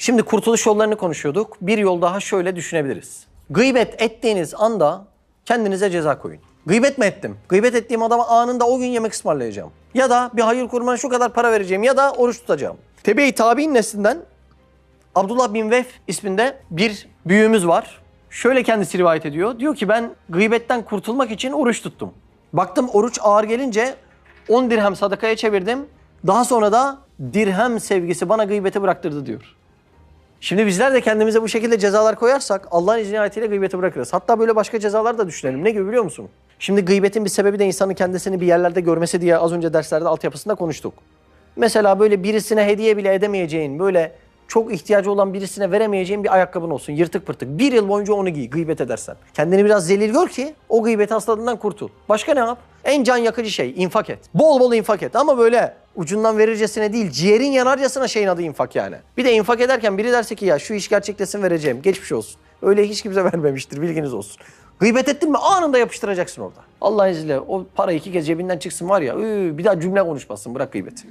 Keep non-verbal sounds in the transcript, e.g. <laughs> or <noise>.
Şimdi kurtuluş yollarını konuşuyorduk. Bir yol daha şöyle düşünebiliriz. Gıybet ettiğiniz anda kendinize ceza koyun. Gıybet mi ettim? Gıybet ettiğim adama anında o gün yemek ısmarlayacağım. Ya da bir hayır kurmana şu kadar para vereceğim ya da oruç tutacağım. Tebe-i tabi'in neslinden Abdullah bin Vef isminde bir büyüğümüz var. Şöyle kendisi rivayet ediyor. Diyor ki ben gıybetten kurtulmak için oruç tuttum. Baktım oruç ağır gelince 10 dirhem sadakaya çevirdim. Daha sonra da dirhem sevgisi bana gıybeti bıraktırdı diyor. Şimdi bizler de kendimize bu şekilde cezalar koyarsak Allah'ın izni ayetiyle gıybeti bırakırız. Hatta böyle başka cezalar da düşünelim. Ne gibi biliyor musun? Şimdi gıybetin bir sebebi de insanın kendisini bir yerlerde görmesi diye az önce derslerde altyapısında konuştuk. Mesela böyle birisine hediye bile edemeyeceğin, böyle çok ihtiyacı olan birisine veremeyeceğin bir ayakkabın olsun. Yırtık pırtık. Bir yıl boyunca onu giy, gıybet edersen. Kendini biraz zelil gör ki o gıybet hastalığından kurtul. Başka ne yap? En can yakıcı şey infak et. Bol bol infak et ama böyle ucundan verircesine değil ciğerin yanarcasına şeyin adı infak yani. Bir de infak ederken biri derse ki ya şu iş gerçekleşsin vereceğim. Geçmiş olsun. Öyle hiç kimse <laughs> vermemiştir bilginiz olsun. Gıybet ettin mi anında yapıştıracaksın orada. Allah'ın izniyle o para iki kez cebinden çıksın var ya ıı, bir daha cümle konuşmasın bırak gıybeti.